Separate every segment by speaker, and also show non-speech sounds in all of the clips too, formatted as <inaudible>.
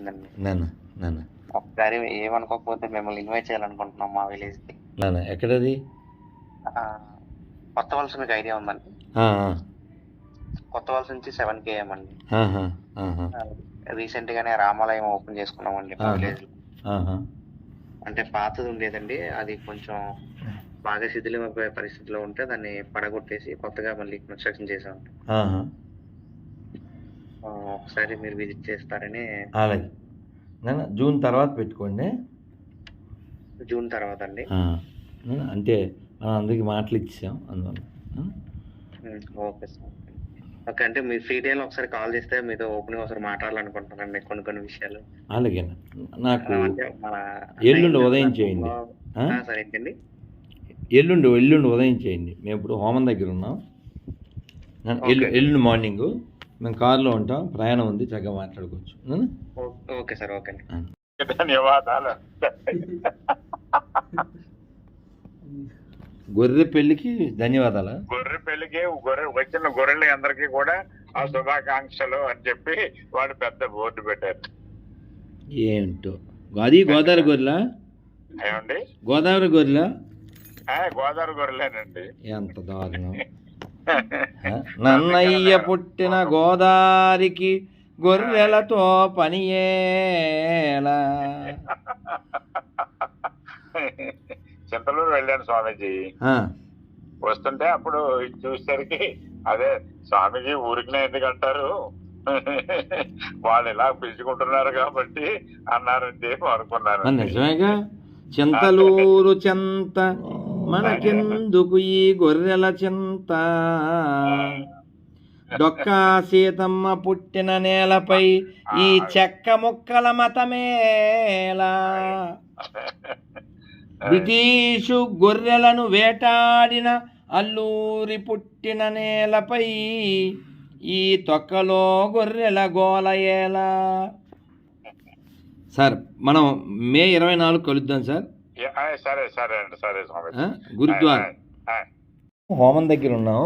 Speaker 1: నాన్న. నాన్న
Speaker 2: ఒకసారి ఏమనుకోకపోతే మిమ్మల్ని ఇన్వైట్ చేయాలనుకుంటున్నాం మా విలేజ్కి.
Speaker 1: నాన్న ఎక్కడది?
Speaker 2: ఆ, కొత్త వలస మీకు ఐడియా ఉందండి?
Speaker 1: ఆ, ఆ.
Speaker 2: కొత్త వలస నుంచి సెవెన్ కేఎం అండి.
Speaker 1: ఆహా, ఆహా,
Speaker 2: రీసెంట్ గానే రామాలయం ఓపెన్ చేసుకున్నామండి మా
Speaker 1: ఆహా.
Speaker 2: విలేజ్లో.
Speaker 1: ఆహా.
Speaker 2: అంటే పాతది ఉండేదండి. అది కొంచెం బాగా శిథిలమైపోయే పరిస్థితిలో ఉంటే దాన్ని పడగొట్టేసి కొత్తగా మళ్ళీ కన్స్ట్రక్షన్ చేసాం
Speaker 1: ఆహా.
Speaker 2: ఒకసారి మీరు విజిట్ చేస్తారని
Speaker 1: అలాగే జూన్ తర్వాత పెట్టుకోండి.
Speaker 2: జూన్ తర్వాత అండి.
Speaker 1: అంటే మనం అందరికి మాటలు ఇచ్చాం అందువల్ల.
Speaker 2: Okay sir. ఓకే అంటే మీ ఫ్రీ టైంలో ఒకసారి కాల్ చేస్తే మీతో ఓపెన్ ఒకసారి మాట్లాడాలనుకుంటున్నానండి కొన్ని కొన్ని విషయాలు.
Speaker 1: అలాగే నాకు ఎల్లుండి ఉదయం చేయండి.
Speaker 2: సరే ఏంటండి?
Speaker 1: ఎల్లుండి ఎల్లుండి ఉదయం చేయండి. మేము ఇప్పుడు హోమం దగ్గర ఉన్నాం. ఎల్లుండి మార్నింగు. మేము కారులో ఉంటాం ప్రయాణం ఉంది చక్కగా మాట్లాడుకోవచ్చు.
Speaker 2: ఓకే సార్ ఓకే అండి.
Speaker 3: ధన్యవాదాలు.
Speaker 1: గొర్రె పెళ్ళికి ధన్యవాదాలు.
Speaker 3: గొర్రె పెళ్ళికి గొర్రె వచ్చిన గొర్రెలు అందరికీ కూడా ఆ శుభాకాంక్షలు అని చెప్పి వాడు పెద్ద బోర్డు పెట్టారు.
Speaker 1: ఏంటో? అది గోదావరి గొర్రెల?
Speaker 3: ఏమండి?
Speaker 1: గోదావరి గొర్రెల?
Speaker 3: ఆ, గోదావరి గొర్రెలేనండి.
Speaker 1: ఎంత దారుణం? <laughs> నన్నయ్య పుట్టిన గోదారికి గొర్రెలతో పనియేలా <laughs>
Speaker 3: చింతలూరు వెళ్ళాను స్వామీజీ. వస్తుంటే అప్పుడు చూసేసరికి అదే స్వామీజీ ఊరికినే ఎందుకు అంటారు <laughs> వాళ్ళు ఇలా పిలుచుకుంటున్నారు కాబట్టి
Speaker 1: మరి
Speaker 3: అనుకున్నాను
Speaker 1: నిజమేగా. చింతలూరు చింత. మనకెందుకు ఈ గొర్రెల చింత? డొక్క సీతమ్మ పుట్టిన నేలపై ఈ చెక్క ముక్కల మతమేలా బ్రిటీషు గొర్రెలను వేటాడిన అల్లూరి పుట్టిన నేలపై ఈ తొక్కలో గొర్రెల గోలయేలా సార్ మనం మే ఇరవై నాలుగు కలుద్దాం సార్.
Speaker 3: సరే సరే అండి సరే స్వామి?
Speaker 1: గురుద్వారా. హోమం దగ్గర ఉన్నాం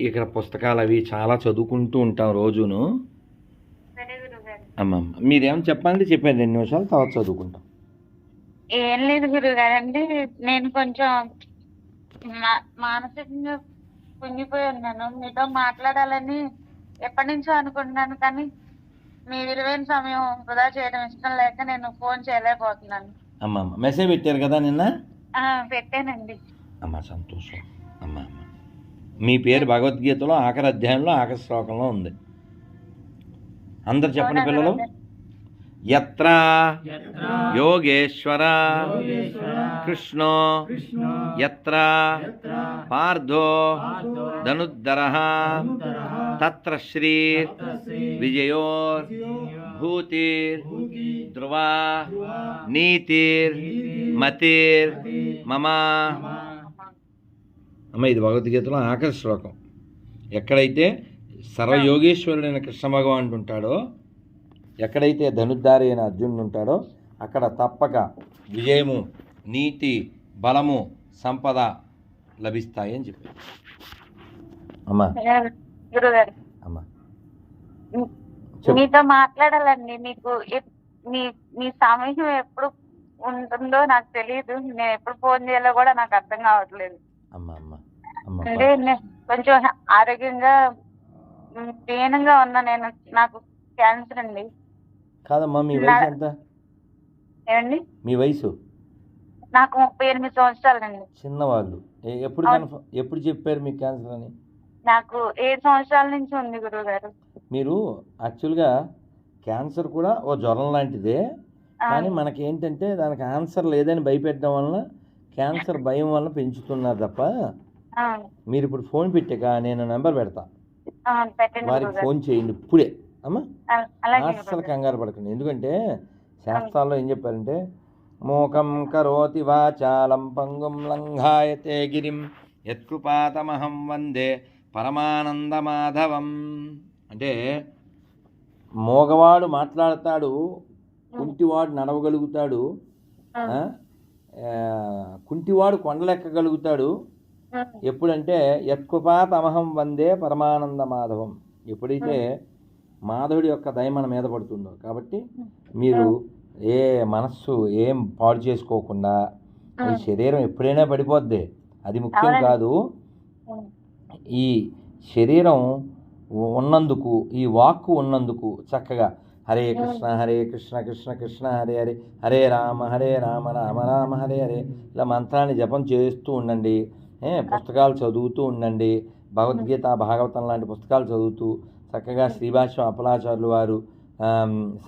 Speaker 1: ఇక్కడ పుస్తకాలు అవి చాలా చదువుకుంటూ ఉంటాం రోజును.
Speaker 4: సరే గురుగారు.
Speaker 1: అమ్మమ్మ మీరేమో చెప్పండి చెప్పండి రెండు నిమిషాలు తర్వాత చదువుకుంటాం.
Speaker 4: ఏం లేదు గురుగారు అంటే నేను కొంచెం మా- మానసికంగా కుంగిపోయి ఉన్నాను. మీతో మాట్లాడాలని ఎప్పటి నుంచో అనుకుంటున్నాను కానీ మీ విలువైన సమయం వృధా చేయడం ఇష్టం లేక నేను ఫోన్ చేయలేకపోతున్నాను.
Speaker 1: అమ్మమ్మ మెసేజ్ పెట్టారు కదా నిన్న?
Speaker 4: ఆ, పెట్టానండి.
Speaker 1: అమ్మ సంతోషం. అమ్మ అమ్మ. మీ పేరు భగవద్గీతలో ఆఖరి అధ్యాయంలో ఆఖరి శ్లోకంలో ఉంది. అందరు చెప్పండి
Speaker 4: అవునా
Speaker 1: పిల్లలు? ఎత్ర యోగేశ్వర. కృష్ణో. ఎత్ర పార్థో. ధనుద్ధర. తత్ర శ్రీ. విజయోర్. భూతిర్. ధ్రువా. నీతిర్. మతిర్. మమ. అమ్మ ఇది భగవద్గీతలో ఆఖరి శ్లోకం. ఎక్కడైతే సర్వయోగేశ్వరుడైన కృష్ణ భగవానుడు ఉంటాడో ఎక్కడైతే ధనుద్ధారి అయిన అర్జునుడు ఉంటాడో అక్కడ తప్పక విజయము నీతి బలము సంపద లభిస్తాయి అని చెప్పారు అమ్మా. అమ్మా.
Speaker 4: మీతో మాట్లాడాలండి. మీకు మీ మీ సమయం ఎప్పుడు ఉంటుందో నాకు తెలియదు నేను ఎప్పుడు ఫోన్ చేయాలో కూడా నాకు అర్థం కావట్లేదు.
Speaker 1: అమ్మా అమ్మా. అమ్మ
Speaker 4: అంటే కొంచెం ఆరోగ్యంగా దీనంగా ఉన్నా. నేను నాకు క్యాన్సర్ అండి.
Speaker 1: కాదమ్మా మీ వయసు ఎంత?
Speaker 4: ఏమండి?
Speaker 1: మీ వయసు?
Speaker 4: నాకు ముప్పై ఎనిమిది సంవత్సరాలండి.
Speaker 1: చిన్నవాళ్ళు. ఏ- ఎప్పుడు
Speaker 4: అవును.
Speaker 1: కన్ఫర్మ్ ఎప్పుడు చెప్పారు మీకు క్యాన్సర్ అని?
Speaker 4: నాకు ఏడు సంవత్సరాల నుంచి ఉంది గురువు గారు
Speaker 1: మీరు యాక్చువల్గా క్యాన్సర్ కూడా ఓ జ్వరం లాంటిదే. కానీ మనకి ఏంటంటే దానికి ఆన్సర్ లేదని భయపెట్టడం వలన క్యాన్సర్ భయం వలన పెంచుతున్నారు తప్ప మీరు ఇప్పుడు ఫోన్ పెట్టాక నేను నెంబర్ పెడతా.
Speaker 4: పెట్టండి
Speaker 1: వారికి
Speaker 4: గురువు గారు
Speaker 1: ఫోన్ చేయండి ఇప్పుడే. అమ్మా? అస్సలు
Speaker 4: గారు.
Speaker 1: కంగారు పడకండి. ఎందుకంటే శాస్త్రాల్లో ఏం చెప్పారంటే మూకం కరోతి వాచాలం పంగుం లంఘాయతే గిరిం యత్కృపాతమహం వందే పరమానంద మాధవం అంటే మోగవాడు మాట్లాడతాడు కుంటివాడు నడవగలుగుతాడు కుంటివాడు కొండలెక్కగలుగుతాడు. ఎప్పుడంటే యత్కృపాతమహం వందే పరమానంద మాధవం ఎప్పుడైతే మాధవుడి యొక్క దయ మన మీద పడుతుందో. కాబట్టి మీరు ఏ మనస్సు ఏం పాడు చేసుకోకుండా ఈ శరీరం ఎప్పుడైనా పడిపోద్ది. అది ముఖ్యం. కాదు. ఈ శరీరం ఉన్నందుకు ఈ వాక్కు ఉన్నందుకు చక్కగా హరే కృష్ణ హరే కృష్ణ కృష్ణ కృష్ణ హరే హరే హరే రామ హరే రామ రామ రామ హరే హరే ఇలా మంత్రాన్ని జపం చేస్తూ ఉండండి. పుస్తకాలు చదువుతూ ఉండండి. భగవద్గీత భాగవతం లాంటి పుస్తకాలు చదువుతూ చక్కగా శ్రీభాష్యం అప్పలాచార్యులు వారు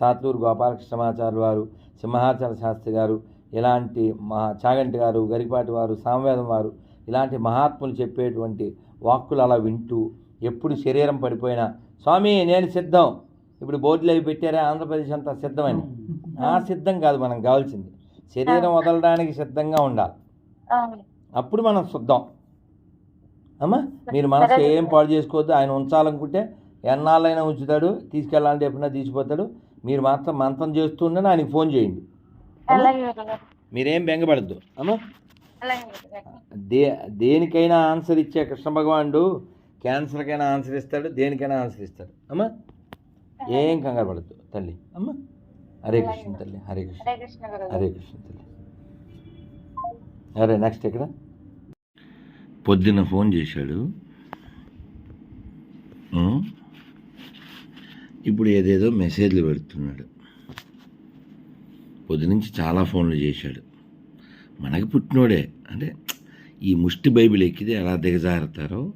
Speaker 1: సాత్లూరు గోపాలకృష్ణమాచార్యులు వారు సింహాచల శాస్త్రి గారు ఇలాంటి మహా చాగంటి గారు గరిపాటి వారు సామవేదం వారు ఇలాంటి మహాత్ములు చెప్పేటువంటి వాక్కులు అలా వింటూ ఎప్పుడు శరీరం పడిపోయినా స్వామి నేను సిద్ధం. ఇప్పుడు బోర్డులు అవి పెట్టారే? ఆంధ్రప్రదేశ్ అంతా సిద్ధమని. ఆ సిద్ధం కాదు మనం కావాల్సింది. శరీరం వదలడానికి సిద్ధంగా ఉండాలి. అప్పుడు మనం శుద్ధం. అమ్మా మీరు మనసు ఏం పాడు చేసుకోవద్దు ఆయన ఉంచాలనుకుంటే ఎన్నాళ్ళైనా ఉంచుతాడు తీసుకెళ్ళాలంటే ఎప్పుడైనా తీసిపోతాడు. మీరు మాత్రం మంత్రం చేస్తూ ఉండని ఆయనకి ఫోన్ చేయండి. మీరేం బెంగపడద్దు. అమ్మా దే దేనికైనా ఆన్సర్ ఇచ్చే కృష్ణ భగవానుడు క్యాన్సర్కైనా ఆన్సర్ ఇస్తాడు దేనికైనా ఆన్సర్ ఇస్తాడు. అమ్మా ఏం కంగారు పడద్దు తల్లి. అమ్మా హరే కృష్ణ తల్లి హరే కృష్ణ.
Speaker 4: హరే కృష్ణ గురుగారు
Speaker 1: హరే కృష్ణ తల్లి. అరే నెక్స్ట్ ఎక్కడ? పొద్దున్న ఫోన్ చేశాడు. ఇప్పుడు ఏదేదో మెసేజ్లు పెడుతున్నాడు. పొద్దునుంచి చాలా ఫోన్లు చేశాడు. మనకి పుట్టినోడే. అంటే ఈ ముష్టి బైబిల్ ఎక్కితే ఎలా దిగజారుతారో